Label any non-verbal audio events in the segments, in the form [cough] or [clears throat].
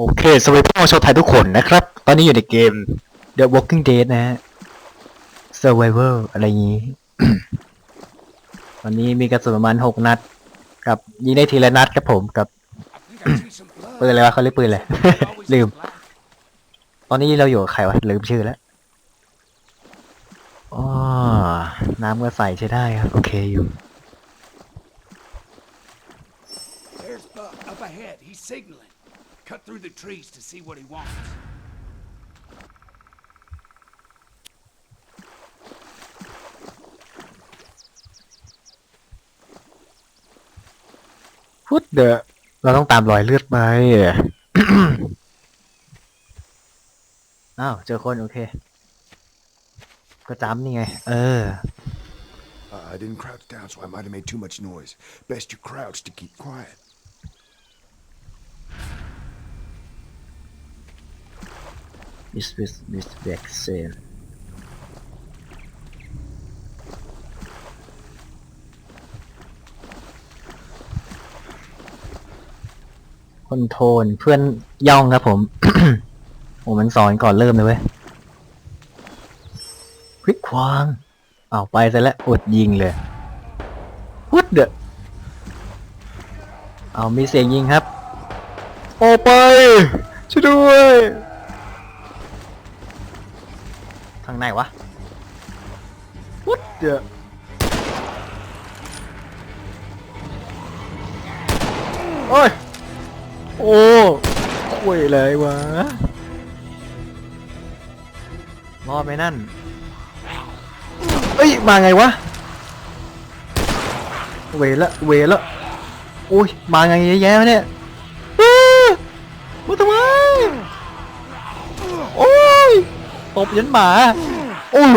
โอเคสวัสดีพี่น้องชาวไทยทุกคนนะครับ ตอนนี้อยู่ในเกม The Walking Dead นะฮะ Survivor อะไรอย่างนี้ วันนี้มีกระสุนประมาณหกนัด กับยิงได้ทีละนัดครับผมกับ ปืนอะไรวะเขาเรียกปืนอะไร ลืม ตอนนี้เราอยู่กับใครวะลืมชื่อแล้วอ๋อน้ำก็ใส่ใช้ได้ครับ โอเคอยู่ through the trees to see what he wants. What the เราต้องตามรอยเลือดไปอ้าว เจอคนโอเค ก็จำนี่ไง เออ Uh, I didn't crouch down, so I might have made too much noise. Best you crouch to keep quiet. Is with this back sale คนโทนเพื่อนย่องครับผม โอ้มันสอนก่อนเริ่มเลยเว้ยพลิกควางเอาไปซะแล้วอดยิงเลยพุดเดอะเอามีเสียงยิงครับ โอไปช่วยด้วย ทาง ไหนวะพุดเดอะโอ้ย โอ้คุยเลยวะรอดไหมนั่น เอ้ย มาไงวะ เวละเวละโอ้ย มาไงเยอะแยะวะเนี่ยอ้ามาทำไม ตบยันหมาโอ้ย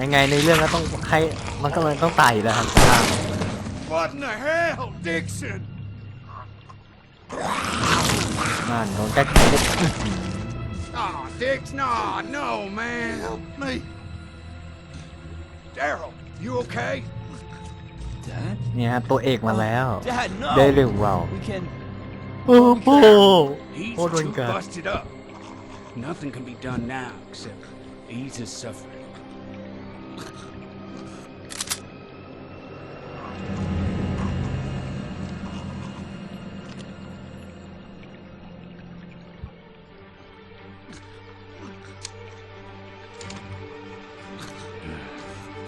ยังไงในเรื่องก็ต้องให้มันก็มันต้องตายอยู่แล้วครับ What in the hell, Dixon? นั่นโดนแก๊ก Oh, Dix, no, no, man. Help me. Daryl, you okay? Dad? เนี่ยฮะตัวเอกมาแล้ว Dad, no! ได้เรื่องเรา We can. โอ้โห He's Hold on, too God. busted up. Nothing can be done now except ease his suffering.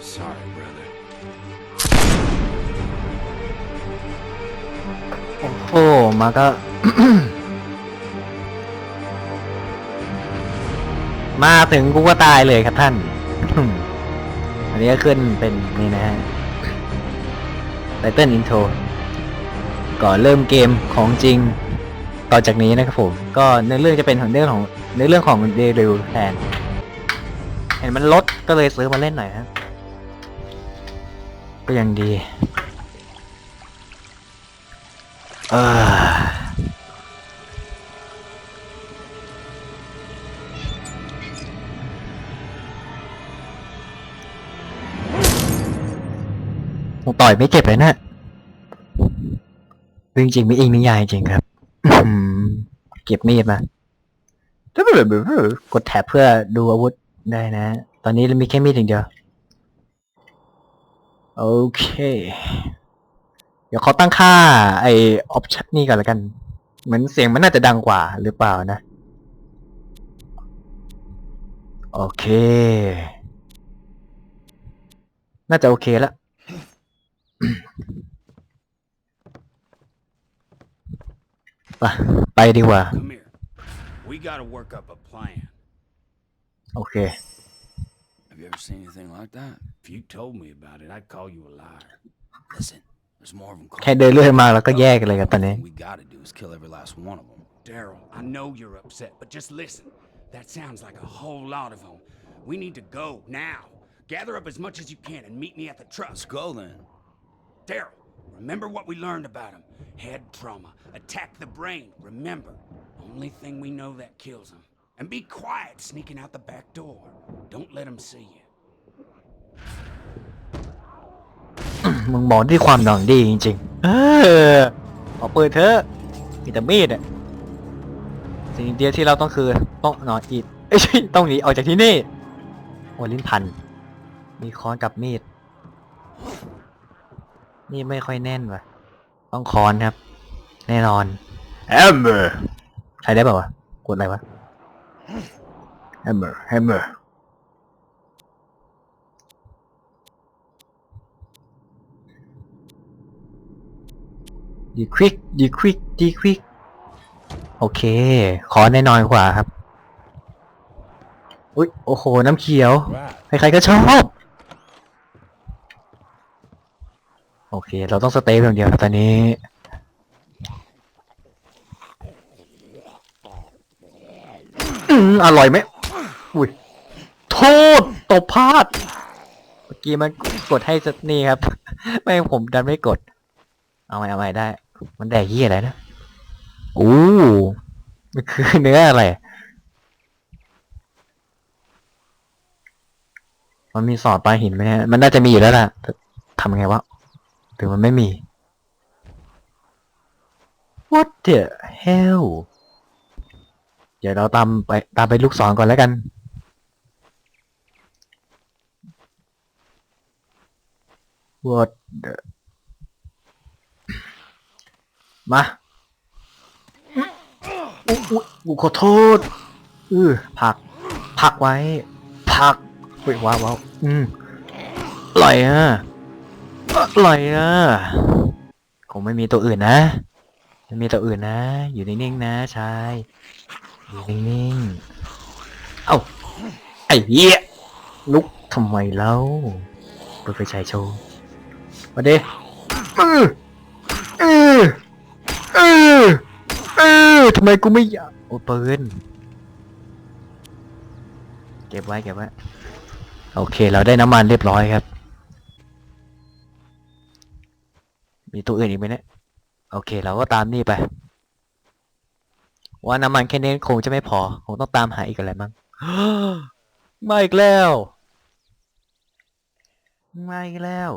Sorry, brother. Oh, my God. [clears throat] มาถึงกูก็ตายเลยครับท่าน อันนี้ก็ขึ้นเป็นนี่นะฮะไตเติ้ลอินโทรก่อนเริ่มเกมของจริง ต่อจากนี้นะครับผม ก็ในอเรื่องจะเป็นของเรื่องของในเรื่องของเดริวแทน เห็นมันลดก็เลยซื้อมาเล่นหน่อยฮะก็ยังดี เออ ต่อยไม่เจ็บเลยนะจริงๆไม่อิงนิยายจริงครับเก็บมีดมากดแท็บเพื่อดูอาวุธได้นะ ตอนนี้เรามีแค่มีดอย่างเดียว โอเค เดี๋ยวเขาตั้งค่า ไอออปชั่นนี่ก่อนล้วกัน เหมือนเสียงมันน่าจะดังกว่าหรือเปล่านะ โอเค น่าจะโอเคแล้ว [clears throat] ไปไปดีกว่า Come here. We gotta work up a plan. โอเค Have you ever seen anything like that? If you told me about it, I'd call you a liar. Listen, there's more of them แค่เดินเรื่อยมาแล้วก็แยกกันเลยครับตอนนี้ Thing we gotta do is kill every last one of them. Daryl, I know you're upset, but just listen. That sounds like a whole lot of them. We need to go now. Gather up as much as you can and meet me at the Let's trust. go then. Daryl, remember what we learned about him. Head trauma. Attack the brain. Remember, only thing we know that kills him. And be quiet sneaking out the back door. Don't let him see you. มึงบอกด้วยความหน่องดีจริงๆ เออเอาปืนเถอะมีแต่มีดอะสิ่งเดียวที่เราต้องคือต้องนอนอีดเอ้ยต้องหนีออกจากที่นี่ โอลิ้นพัน มีค้อนกับมีด นี่ไม่ค่อยแน่นว่ะ ต้องค้อนครับ แน่นอน Hammer ใช้ได้เปล่าวะกดอะไรวะ Hammer Hammer ดีควิกดีควิกดีควิกโอเค ขอแน่นอนกว่าครับ อุ้ยโอ้โห น้ำเขียว Right. ใครๆก็ชอบ โอเค เราต้องสเตย์อย่างเดียวครับตอนนี้ อืมอร่อยไหมอุ้ย โทษ ตบพลาด เมื่อกี้มันกดให้สนี่ครับ ไม่ผมดันไม่กด เอาใหม่เอาใหม่ได้ มันแดกยี่อะไรนะอู้มันคือเนื้ออะไร มันมีสอดปลาหินไหมเนี่ยมันน่าจะมีอยู่แล้วล่ะทำไงวะ หรือมันไม่มี What the hell เดี๋ยวเราตามไปตามไปลูกศรก่อนแล้วกัน What the มาอุ๊ยอุ๊ยกูขอโทษเออผัก ผักไว้ ผักเฮ้ยว้าวว้าวอืมอร่อยอะ อร่อยอะคงไม่มีตัวอื่นนะไม่มีตัวอื่นนะ อยู่นิ่งๆนะชายอยู่นิ่งๆเอ้าไอ้เหี้ยลุกทำไมเล่าเปิดไฟฉายโชว์มาเด้เออเออเออเออทำไมกูไม่อยากโอ้ปืนเก็บไว้เก็บไว้โอเค เราได้น้ำมันเรียบร้อยครับ มีตัวอื่นอีกไหมเนี่ย โอเค เราก็ตามนี่ไป ว่าน้ำมันแค่นี้คงจะไม่พอ คงต้องตามหาอีกอะไรมั้งมาอีกแล้ว มาอีกแล้ว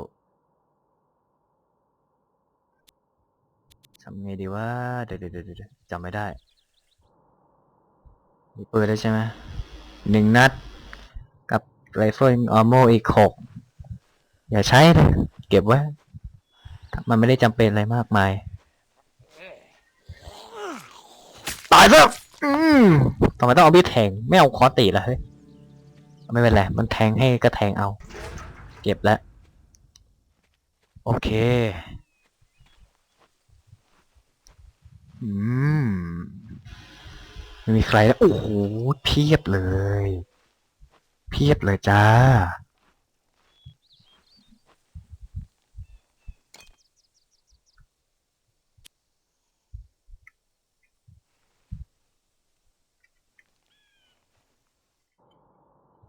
ทำไงดีว่าเดี๋ยวเดี๋ยวเดี๋ยวเดี๋ยวจำไม่ได้ มีปืนแล้วใช่ไหมหนึ่งนัด กับไรเฟิลออโมอีกหกอย่าใช้เลยเก็บไว้ มันไม่ได้จำเป็นอะไรมากมาย ตายแล้วอืมทำไมต้องเอาบีดแทง ไม่เอาคอตีละเฮ้ย ไม่เป็นไร มันแทงให้ก็แทงเอา เก็บแล้ว โอเค อืมไม่มีใครแล้ว โอ้โห เพียบเลย เพียบเลยจ้า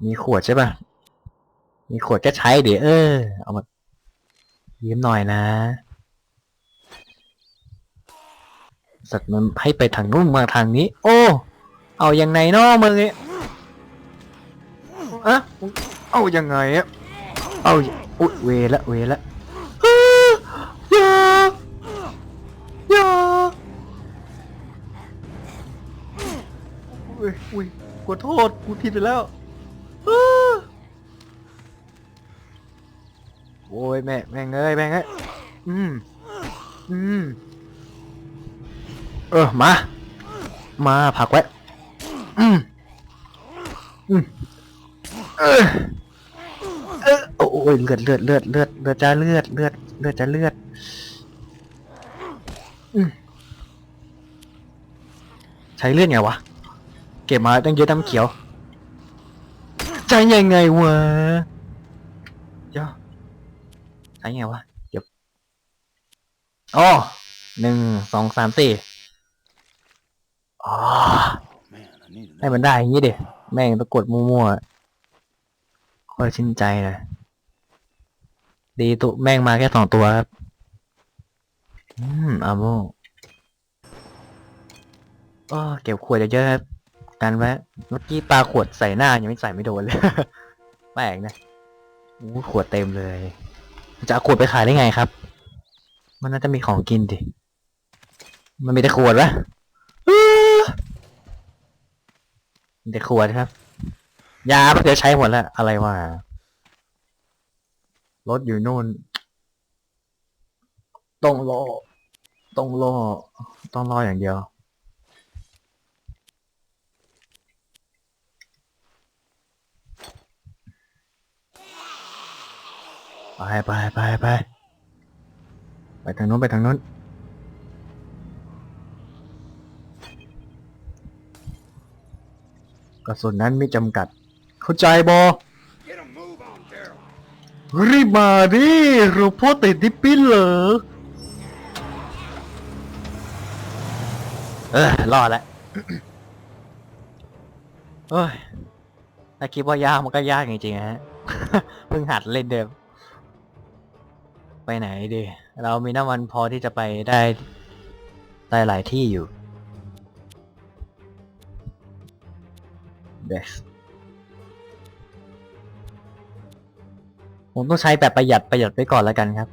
มีขวดใช่ป่ะมีขวดก็ใช้เดี๋ยวเออ เอามายืมหน่อยนะ สัตว์มันให้ไปทางนู้นมาทางนี้ โอ้ เอาอยังไงนาะมึงเนี่ยอะเอาอยังไงอะเอาอุ๊ยเวละเวละอ้าอย่าอย่าอุ้ยอุ้ยขอโทษกูผิดไปแล้ว แม่แม่งเอ้ยแม่งเอ้ยอืมอืมเออมา มาผักไว้อืมอืมเออเออโอ้ยเลือดเลือดเลือดเลือดเลือดจ้าเลือดเลือดเลือดจ้าเลือดอืมใช้เลือดไงวะ เก็บมาตั้งเยอะตั้งเขียวใช้ยังไงวะ ใช้ไงวะเดี๋ยวอ๋อหนึ่งสองสามสี่อ๋อให้มันได้อย่างนี้ดิแม่งต้องกดมั่วๆค่อยชื่นใจนะดีตุแม่งมาแค่สองตัวครับ อืมอาโมก็เก็บขวดเยอะๆครับกันไว้เมื่อกี้ปลาขวดใส่หน้ายังไม่ใส่ไม่โดนเลย แปลกนะอู้ขวดเต็มเลย จะเอาขวดไปขายได้ไงครับ มันน่าจะมีของกินดิ มันมีแต่ขวดวะอื้อเด็กขวดครับ ยาเดี๋ยวใช้หมดแล้ว อะไรวะ รถอยู่นู่น ต้องรอ ต้องรอ ต้องรออย่างเดียว ไปไปไปไปไปทางโน้นไปทางโน้นกระสุนนั้นไม่จำกัด เข้าใจบอรีบมาดิราพ่อติดดิปปิ้นเหรอเออรอดแล้วเอ้ยถ้าคิดว่ายากมันก็ยากจริงๆฮะ เพิ่งหัดเล่นเดิม ไปไหนดี เรามีน้ำมันพอที่จะไปได้ได้หลายที่อยู่ Dex ผมต้องใช้แบบประหยัดประหยัดไปก่อนแล้วกันครับ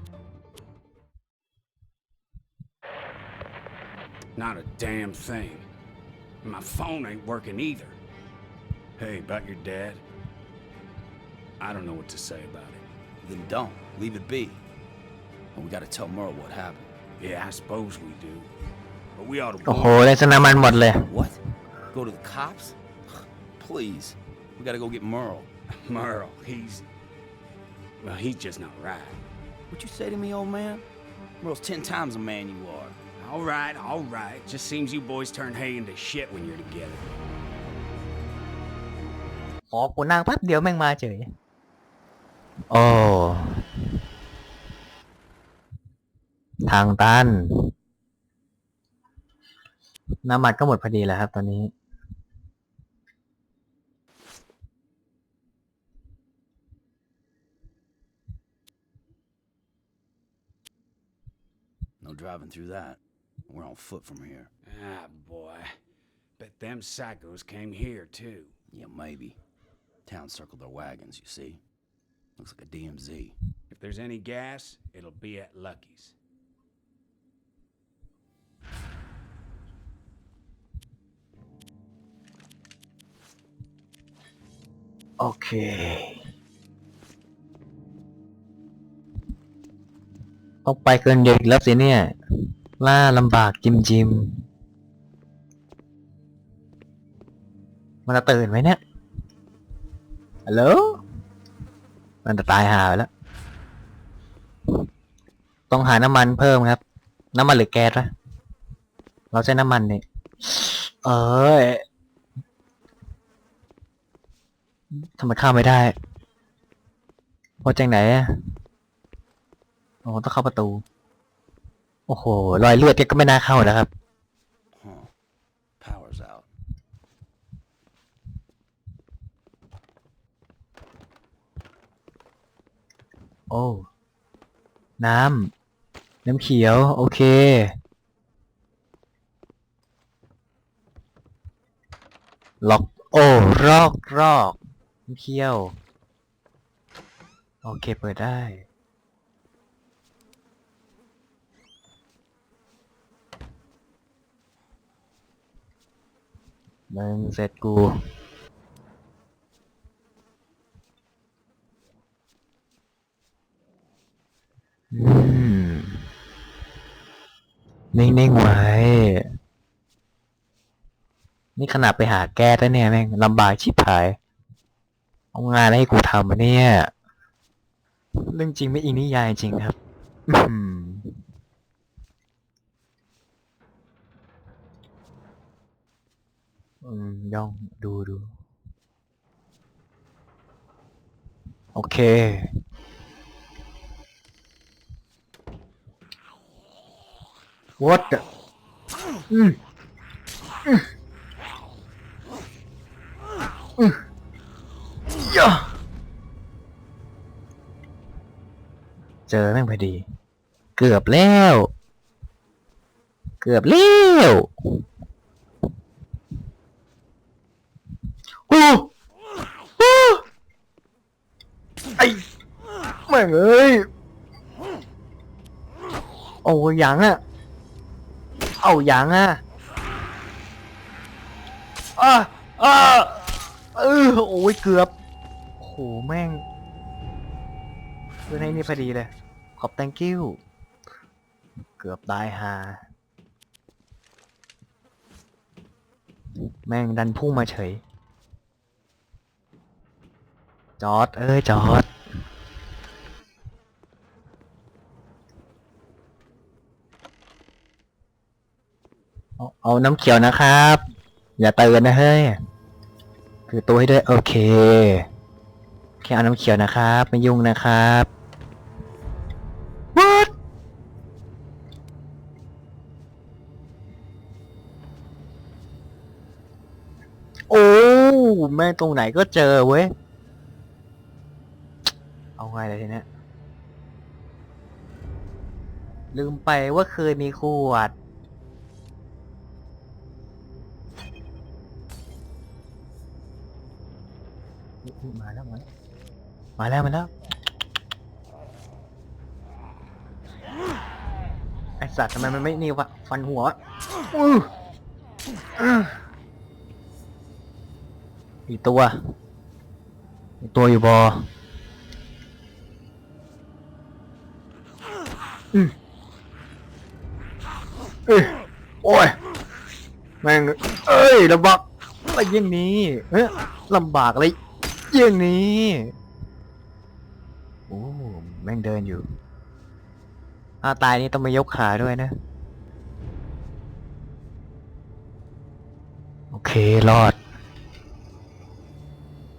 Not a damn thing. My phone ain't working either. Hey, about your dad? I don't know what to say about it. Then don't. Leave it be. And we gotta tell Merle what happened. Yeah, I suppose we do. But we ought to โอ้โห warn ได้สน้ำมันหมดเลย What? Go to the cops? [sighs] Please. We gotta go get Merle. [laughs] Merle. He's. Well, he's just not right. What you say to me, old man? Merle's ten times the man you are. All right, all right. Just seems you boys turn hay into shit when you're together. ขอกูนั่งแป๊บเดียวแม่งมาเฉย โอ้ ทางตัน น้ำมันก็หมดพอดีแล้วครับตอนนี้ No driving through that. We're on foot from here. Ah, boy. Bet them psychos came here, too. Yeah, maybe. Town circled their wagons, you see. Looks like a DMZ. If there's any gas, it'll be at Lucky's. โอเค ต้องไปเกินเด็กแล้วสิเนี่ย ล่าลำบากจิมจิม มันจะตื่นไหมเนี่ยฮัลโหลมันจะตายหาแล้ว ต้องหาน้ำมันเพิ่มครับ น้ำมันหรือแก๊สวะเราใช้น้ำมันนี่เอ้ย ทำไมเข้าไม่ได้โอ้จังไหนอะโอ้ต้องเข้าประตู โอ้โห รอยเลือดแกก็ไม่น่าเข้านะครับ Huh. Power's out. โอ้ น้ำ น้ำเขียว โอเค ล็อก โอ้ รอกรอกน้ำ เขียว โอเค เปิดได้ มึงเสร็จกูอืมนิ่งๆไว้ นี่ขนาดไปหาแก้แล้เนี่ยแม่งลำบากชิบหาย เอางานให้กูทำอะเนี่ย เรื่องจริงไม่อิงนิยายจริงครับอื้อหืออืมย่องดูดู โอเค What the อืมอืมอืม ย่าเจอแม่งพอดี เกือบแล้ว เกือบแล้วโอ้โอ้ไอ้แม่งเอ้ยโอ้ยยังอะ เอายังอะอะอะเออโอ้ยเกือบโอ้โหแม่งคือนให้นี่พอดีเลย ขอบ thank you เกือบตายฮาแม่งดันพุ่งมาเฉย จอด เอ้ย จอด เอาเอาน้ำเขียวนะครับ อย่าเตือนนะเฮ้ยคือตัวให้ด้วย โอเค ค่เอาน้ำเขียวนะครับ ไม่ยุ่งนะครับ What โอ้แม่งตรงไหนก็เจอเว้ย เอาไงเลยทีเนี้ยลืมไปว่าเคยมีขวด มาแล้วมาแล้วไอสัตว์ทำไมมันไม่นี่วะฟันหัวอีกตัวอีกตัวอยู่บออืมเอ้ยโอ้ยแม่งเอ้ยลำบากอะไรอย่างนี้เฮ้ยลำบากอะไรอย่างนี้ โอ้แม่งเดินอยู่อ้าตายนี่ต้องมายกขาด้วยนะ โอเค รอด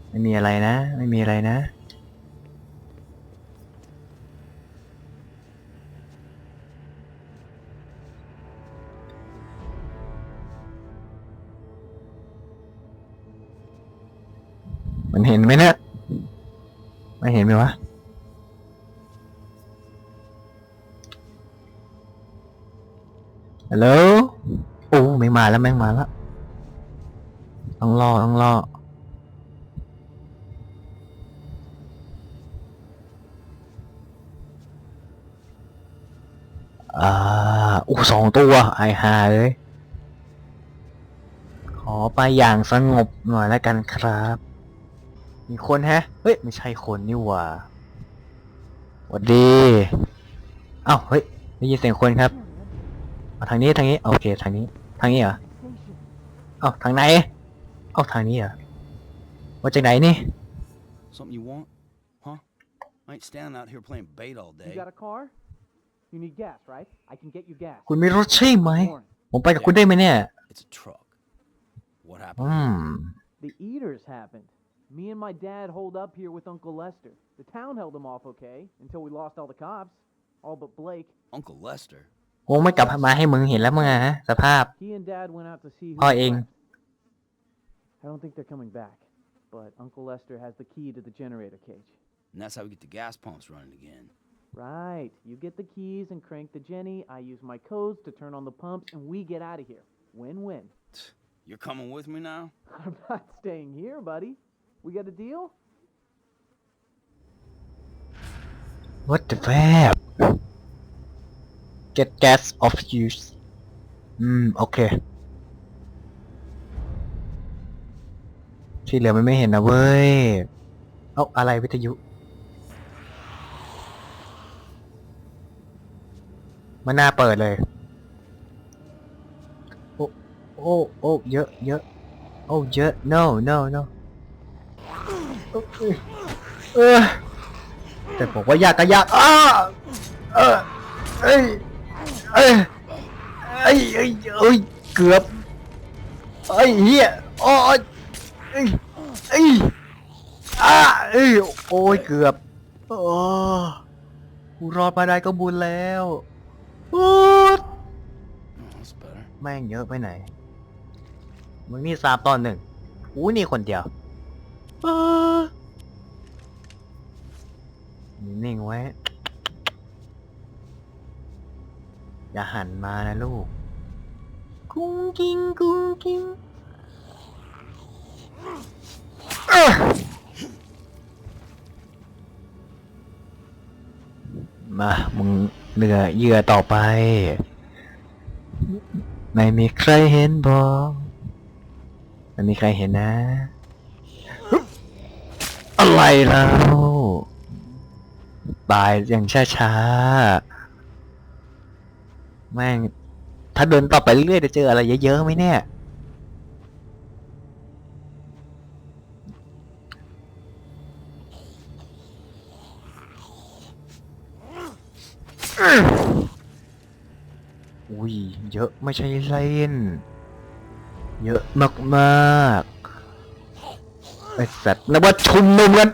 ไม่มีอะไรนะ ไม่มีอะไรนะ มันเห็นไหมเนี่ยไม่เห็นไหมวะ ฮัลโหลโอ้ไม่มาแล้วแม่งมาแล้วต้องรอต้องรออ่าอู้สองตัว ไอฮาเลย ขอไปอย่างสงบหน่อยแล้วกันครับ มีคนแฮะ เฮ้ย ไม่ใช่คนนี่หว่าหวัดดี เอ้า เฮ้ย ได้ยินเสียงคนครับ เอาทางนี้ทางนี้ โอเค ทางนี้ ทางนี้เหรอ เอ้าทางไหน เอ้าทางนี้เหรอมาจากไหนนี่ Something you want? Huh? I ain't standing out here playing bait all You day. got a car? You need gas, right? I can get you gas. คุณมีรถใช่ไหม Warren, ผมไปกับคุณได้ไหมเนี่ย It's a truck. What อื happened? ม the eaters happened. Me and my dad holed up here with Uncle Lester. The town held him off okay until we lost all the cops, all but Blake. Uncle Lester. คงไม่กลับมาให้มึงเห็นแล้วมึงอะฮะ สภาพ He and Dad went out to see who Oh, was Ing. left. I don't think they're coming back, but Uncle Lester has the key to the generator cage. And that's how we get the gas pumps running again. Right. You get the keys and crank the Jenny. I use my codes to turn on the pumps, and we get out of here. Win-win. You're coming with me now? [laughs] I'm not staying here, buddy. We got a deal? What the fuck Get gas of use อืม โอเค ที่เหลือมันไม่เห็นนะเว้ย เอ้า อะไรวิทยุ มันน่าเปิดเลย โอ้ โอ้ โอ้ เยอะ เยอะ โอ้ เยอะ no no no เอ้ยเออแต่บอกว่ายากก็ยากอ้าเออเอ้ย อ้ยเอ้ยเอ้ยเอ้ยเกือบเอ้ยเฮียโอ้ยเอ้ยเอ้ยอ้าเอ้ยโอ้ยเกือบโอ้กูรอดมาได้ก็บุญแล้วโอ้ย that's better. แม่งเยอะไปไหน มึงนี่สามตอนหนึ่งอู้นี่คนเดียวเออนิ่งๆไว้ อย่าหันมานะลูก กุ้งกิ้งกุ้งกิ้งเอ้อมา มึงเหลือเหยื่อต่อไป ไม่มีใครเห็นบอกไม่มีใครเห็นนะ อะไรแล้วตายอย่างช้าๆ แม่ง ถ้าเดินต่อไปเรื่อยๆจะเจออะไรเยอะๆไหมเนี่ย อุ้ย เยอะไม่ใช่เล่น เยอะมากๆ ไอสัตว์นึกว่าชุมนุมกัน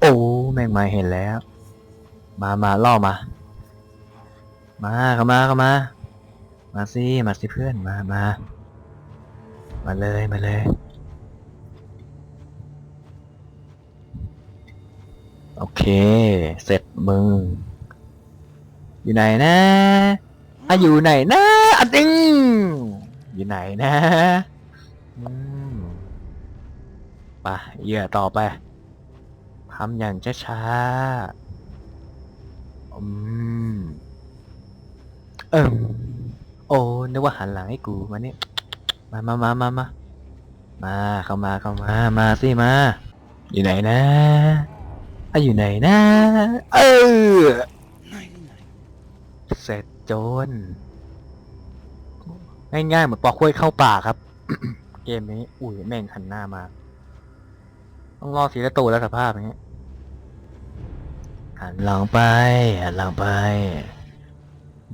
โอ้ แม่งมาเห็นแล้ว มามาล่อมา มาเข้ามาเข้ามา มาสิมาสิเพื่อนมามามาเลยมาเลยโอเค เสร็จมึง อยู่ไหนนะอะอยู่ไหนนะอะดิงอยู่ไหนนะอืมไปเหยื่อต่อไปทำอย่างช้าๆอืม เอิมโอ้นึกว่าหันหลังให้กูมาเนี่ยมามามามามามาเข้ามาเข้ามามาสิมา อยู่ไหนนะอะอยู่ไหนนะ เออเสร็จโจนง่ายๆเหมือนปอกกล้วยเข้าป่าครับ เกมนี้ อุ้ยแม่งหันหน้ามา ต้องรอสีละตัวแล้วสภาพอย่างเงี้ยหันหลังไปหันหลังไป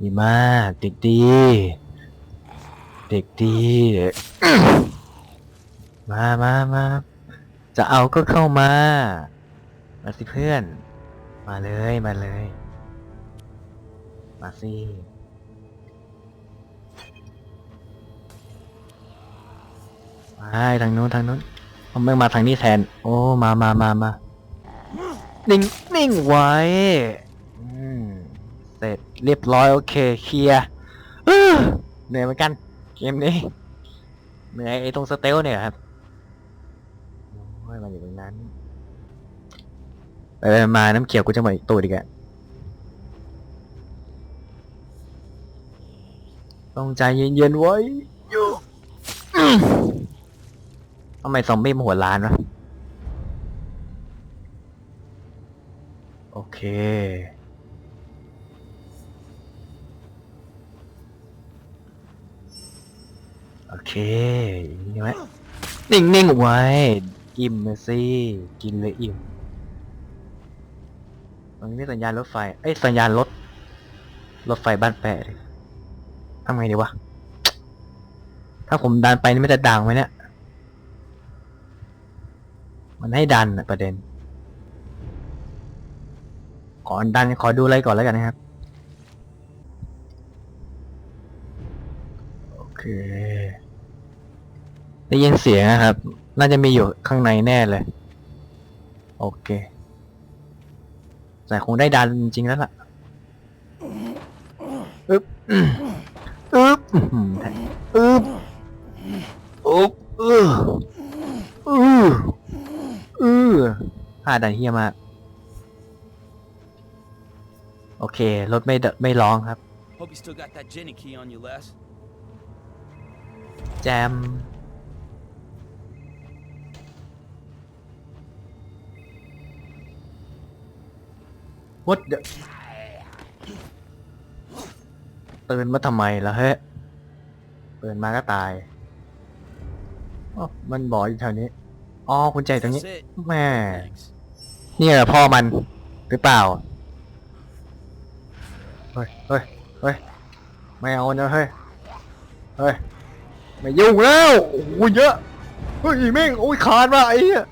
ดีมากเด็กดี เด็กดี มามามาจะเอาก็เข้ามา มาสิเพื่อน มาเลยมาเลย มาสิไปทางนู้นทางนู้นเอาไม่มาทางนี้แทน โอ้ มามามามานิ่งนิ่งไว้ เสร็จเรียบร้อยโอเคเคลียร์เหนื่อยเหมือนกัน เกมนี้เหนื่อยไอ้ตรงสเตลเนี่ยครับโอ้ยมาอยู่ตรงนั้นไปมาน้ำเขียวกูจะหมดอีกตัวดีกอะต้องใจเย็นๆไว้อยู่ทำไมซอมบี้มาหัวล้านวะโอเค อเคอย่างนี้ไหมนิ่งๆไว้ อิ่มมาสิกินเลยอิ่มตรงนี้มีสัญญาณรถไฟ เอ้ยสัญญาณรถ รถไฟบ้านแปะดิทำไงดีวะ ถ้าผมดันไปนี่ไม่จะดังไหมเนี่ย มันให้ดันอะประเด็นขอดันขอดูอะไรก่อนแล้วกันนะครับ โอเค ได้ยินเสียงนะครับ น่าจะมีอยู่ข้างในแน่เลย โอเค แต่คงได้ดันจริงๆแล้วล่ะอึ๊บอืมอึ๊บอื้อหืออึ๊บอึ๊บอืออืออือท่าดันเฮียมากโอเค รถไม่เดไม่ร้องครับ Hope you still got that Jenny key on you, Les. แ What the ตื่นมาทำไมล่ะเฮ้ยตื่นมาก็ตายอ๋อมันบอกอยู่แถวนี้ อ๋อคุณใจตรงนี้ That's it. แม่ Thanks. เนี่ยเหรอพ่อมันหรือเปล่า เฮ้ย เฮ้ย เฮ้ย ไม่เอานะเฮ้ย เฮ้ย ไม่ยุ่งแล้วโอ้ยเยอะ เฮ้ยแม่งโอ้ยขาดว่ะไอ้เหี้ย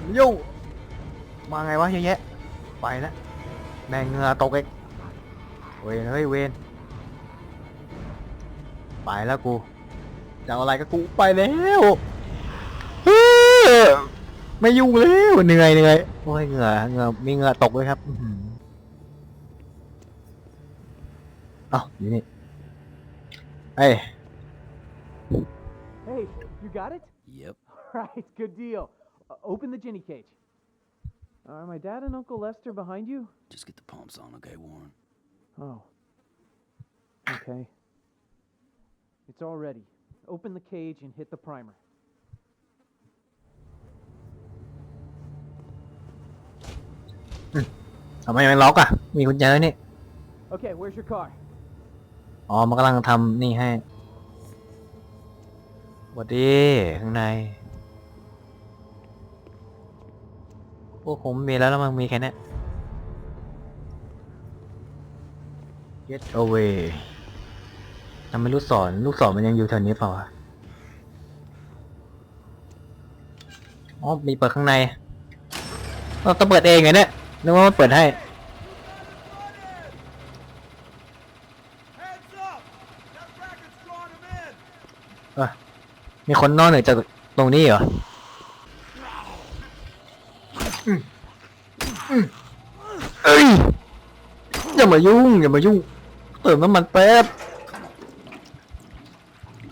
ไม่ยุ่ง มาไงวะเยอะแยะ ไปแล้วแม่งเหงือตกเองเวนเฮ้ยเวนไปแล้วกูจะเอาอะไรกับกูไปแล้วเฮ้ยไม่ยุ่งแล้วเหนื่อยเหนื่อยโอ้ยเหงื่อเหงื่อมีเหงื่อตกเลยครับอื้อหือเอ้าอยู่นี่เอ้ย Hey, you got it? Yep. Right, good deal. Uh, open the Ginny cage. Are my dad and Uncle Lester behind you? Just get the pumps on, okay, Warren? Oh. Okay. It's all ready. Open the cage and hit the primer. Am I มันล็อกอ่ะ มีกุญแจนี่ Okay, where's your car? อ๋อ มันกำลังทำนี่ให้สวัสดีข้างใน โอ้ผมมีแล้วแล้วมันมีแค่เนี้ย get away ทำไมลูกศรลูกศรมันยังอยู่แถวนี้เปล่าอ๋อ มีเปิดข้างในเราต้องเปิดเองไงเนี่ยนึกว่ามันเปิดให้ มีคนนอกเหนือจากตรงนี้เหรอมอืมเอ้ย อย่ามายุ่งอย่ามายุ่ง เติมน้ำมันแป๊บ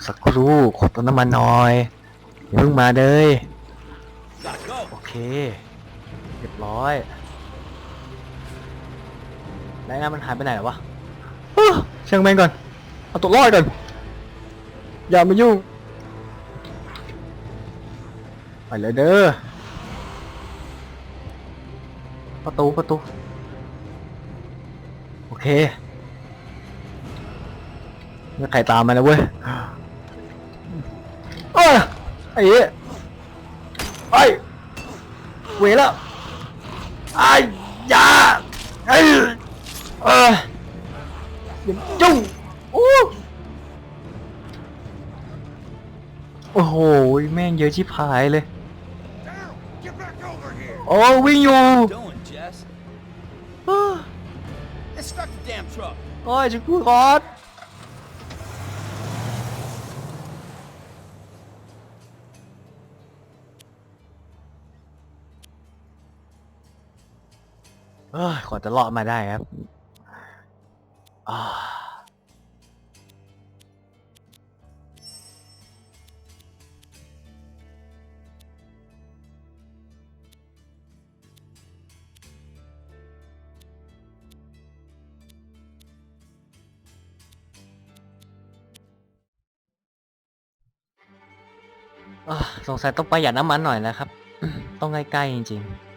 สักครู่ขอเติมน้ำมันหน่อยอย่าเพิ่งมาเลยโอเคเรียบร้อยแล้วน้ำมันหายไปไหนแล้วะอ้อช่างแมงก่อนเอาตัวรอดก่อนอย่ามายุ่งไปเลยเด้อประตูประตู ไม่ใครตามมานะเว้ยเอ้ยไอ้เหี้ยไอ้เวรแล้วไอ้ยาไอ้เอออย่าจุ้งโอ้โอ้โหแม่งเยอะชิบหายเลย โอ้วิ่งอยู่ โอ้ยจะกูกอดเอ้ยกว่าจะเลาะมาได้ครับอ่า สงสัยต้องประหยัดน้ำมันหน่อยแล้วครับ ต้องใกล้ๆจริง ๆ